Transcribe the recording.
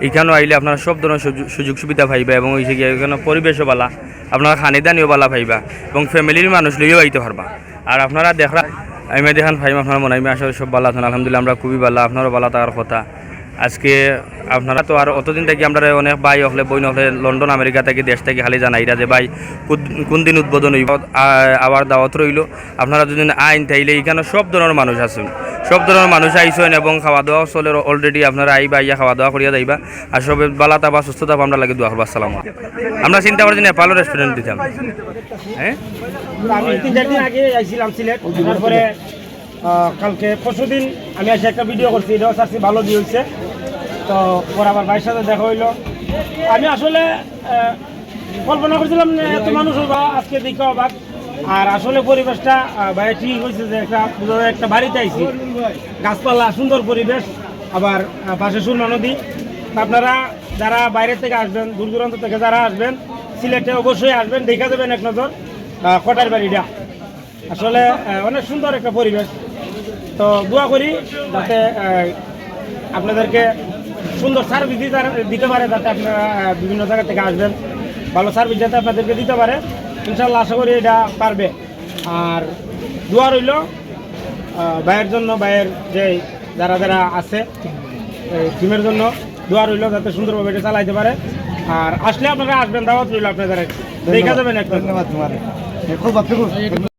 এখানেও আইলে আপনারা সব ধরনের সুযোগ- সুবিধা পাইবা এবং গিয়ে এখানে পরিবেশও বালা, আপনারা খানিদানিও বালা পাইবা এবং ফ্যামিলির মানুষ লইও আইতে পারবা। আর আপনারা দেখা আমি দেখান ভাই, আপনারা মনে হয় আসলে সব বালা আছেন, আলহামদুলিল্লাহ আমরা খুবই বালা, আপনারও বালা তার কথা। আজকে আপনারা তো আর অতদিন থেকে আমরা অনেক ভাই হলে বই হলে লন্ডন, আমেরিকা থেকে দেশ থেকে খালি জানাইরা যে ভাই কোন দিন উদ্বোধন হইব আবার দাওয়াত রইল। আপনারা যদি আইন তাইলে এখানে সব ধরনের মানুষ আছেন। সব ধরনের মানুষ আইসেন এবং খাওয়া দাওয়া চলে অলরেডি আপনারা আইবা ইয়া খাওয়া দাওয়া করিয়া যাইবা। আর সবে বালাতা বা সুস্থতা আমরা লাগে দোয়া করব আমরা চিন্তা করছি নেপালও রেস্টুরেন্ট দিতাম। হ্যাঁ? তিন চার দিন আগে আইছিলাম সিলেট। তারপরে কালকে পরশু দিন আমি এসে একটা ভিডিও করছি এটাও চাচ্ছি ভালো হচ্ছে তো পরে আবার ভাইয়ের সাথে দেখা হইল। আমি আসলে কল্পনা করছিলাম এত মানুষ হবা আজকে দেখে অবাক। আর আসলে পরিবেশটা আহ, ভাই ঠিক হয়েছে যে একটা একটা বাড়িতে আইছি। গাছপালা সুন্দর পরিবেশ আবার পাশে সুরমা নদী। আপনারা যারা বাইরে থেকে আসবেন দূর দূরান্ত থেকে যারা আসবেন সিলেটে অবশ্যই আসবেন দেখা যাবেন এক নজর। কটার বাড়িটা আসলে অনেক সুন্দর একটা পরিবেশ। তো দোয়া করি যাতে আপনাদেরকে সুন্দর সার্ভিস দিতে দিতে পারে যাতে আপনারা বিভিন্ন জায়গা থেকে আসবেন। ভালো সার্ভিস যাতে আপনাদেরকে দিতে পারে। ইনশাল্লাহ আশা করি এটা পারবে। আর দোয়া রইল ভাইয়ের জন্য ভাইয়ের যে যারা যারা আছে টিমের জন্য দোয়া রইল যাতে সুন্দরভাবে এটা চালাইতে পারে। আর আসলে আপনারা আসবেন দাওয়াত রইল আপনাদের। দেখা যাবেন একটা ধন্যবাদ তোমার খুব